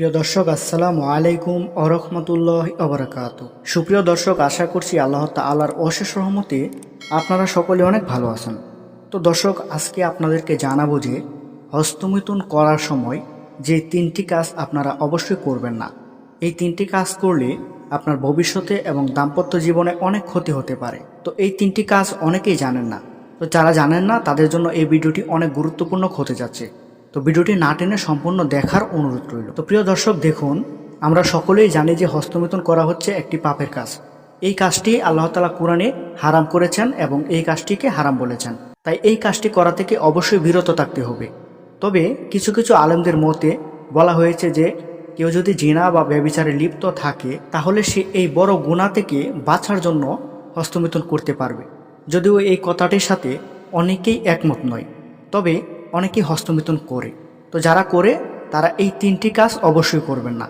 প্রিয় দর্শক, আসসালামু আলাইকুম আরহামতুল্লাহ অবরাকাত সুপ্রিয় দর্শক, আশা করছি আল্লাহ তালার অশেষ রহমতে আপনারা সকলে অনেক ভালো আছেন। তো দর্শক, আজকে আপনাদেরকে জানাব যে হস্তমিথুন করার সময় যে তিনটি কাজ আপনারা অবশ্যই করবেন না। এই তিনটি কাজ করলে আপনার ভবিষ্যতে এবং দাম্পত্য জীবনে অনেক ক্ষতি হতে পারে। তো এই তিনটি কাজ অনেকেই জানেন না। তো যারা জানেন না, তাদের জন্য এই ভিডিওটি অনেক গুরুত্বপূর্ণ হতে যাচ্ছে। তো ভিডিওটি না টেনে সম্পূর্ণ দেখার অনুরোধ রইল। তো প্রিয় দর্শক, দেখুন, আমরা সকলেই জানি যে হস্তমিথুন করা হচ্ছে একটি পাপের কাজ। এই কাজটি আল্লাহ তালা কোরআনে হারাম করেছেন এবং এই কাজটিকে হারাম বলেছেন। তাই এই কাজটি করা থেকে অবশ্যই বিরত থাকতে হবে। তবে কিছু কিছু আলেমদের মতে বলা হয়েছে যে, কেউ যদি জিনা বা ব্যবিচারে লিপ্ত থাকে, তাহলে সে এই বড় গুণা থেকে বাঁচার জন্য হস্তমিথুন করতে পারবে। যদিও এই কথাটির সাথে অনেকেই একমত নয়। তবে অনেকেই হস্তমিথুন করে। তো যারা করে, তারা এই তিনটি কাজ অবশ্যই করবেন না।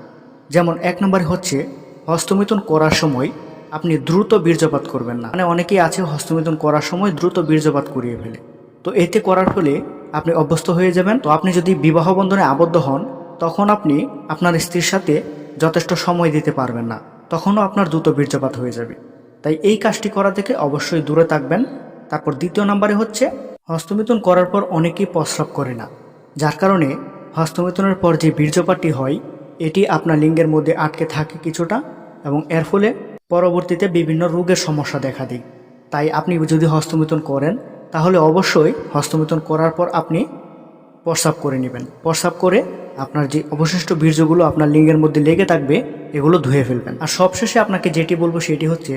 যেমন এক নম্বরে হচ্ছে, হস্তমিথুন করার সময় আপনি দ্রুত বীর্যপাত করবেন না। মানে অনেকেই আছে হস্তমিথুন করার সময় দ্রুত বীর্যপাত করিয়ে ফেলে। তো এতে করার ফলে আপনি অভ্যস্ত হয়ে যাবেন। তো আপনি যদি বিবাহ বন্ধনে আবদ্ধ হন, তখন আপনি আপনার স্ত্রীর সাথে যথেষ্ট সময় দিতে পারবেন না। তখনও আপনার দ্রুত বীর্যপাত হয়ে যাবে। তাই এই কাজটি করা থেকে অবশ্যই দূরে থাকবেন। তারপর দ্বিতীয় নম্বরে হচ্ছে হস্তমিথুন করার পর অনেকেই প্রস্রাব করে না। যার কারণে হস্তমিথুনের পর যে বীর্যপাতটি হয়, এটি আপনার লিঙ্গের মধ্যে আটকে থাকে কিছুটা এবং এর ফলে পরবর্তীতে বিভিন্ন রোগের সমস্যা দেখা দেয়। তাই আপনি যদি হস্তমিথুন করেন, তাহলে অবশ্যই হস্তমিথুন করার পর আপনি প্রস্রাব করে নেবেন। প্রস্রাব করে আপনার যে অবশিষ্ট বীর্যগুলো আপনার লিঙ্গের মধ্যে লেগে থাকবে, এগুলো ধুয়ে ফেলবেন। আর সবশেষে আপনাকে যেটি বলব সেটি হচ্ছে,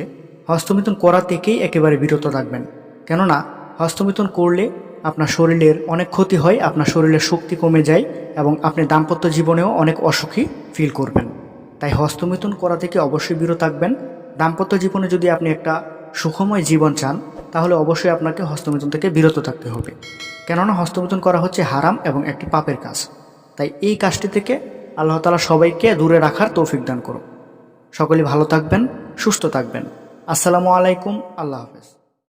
হস্তমিথুন করা থেকেই একেবারে বিরত থাকবেন। কেননা হস্তমিথুন করলে আপনার শরীরের অনেক ক্ষতি হয়, আপনার শরীরের শক্তি কমে যায় এবং আপনি দাম্পত্য জীবনেও অনেক অসুখী ফিল করবেন। তাই হস্তমিথুন করা থেকে অবশ্যই বিরত থাকবেন। দাম্পত্য জীবনে যদি আপনি একটা সুখময় জীবন চান, তাহলে অবশ্যই আপনাকে হস্তমিথুন থেকে বিরত থাকতে হবে। কেননা হস্তমিথুন করা হচ্ছে হারাম এবং একটি পাপের কাজ। তাই এই কাজটি থেকে আল্লাহ তালা সবাইকে দূরে রাখার তৌফিক দান করুন। সকলে ভালো থাকবেন, সুস্থ থাকবেন। আসসালামু আলাইকুম, আল্লাহ হাফেজ।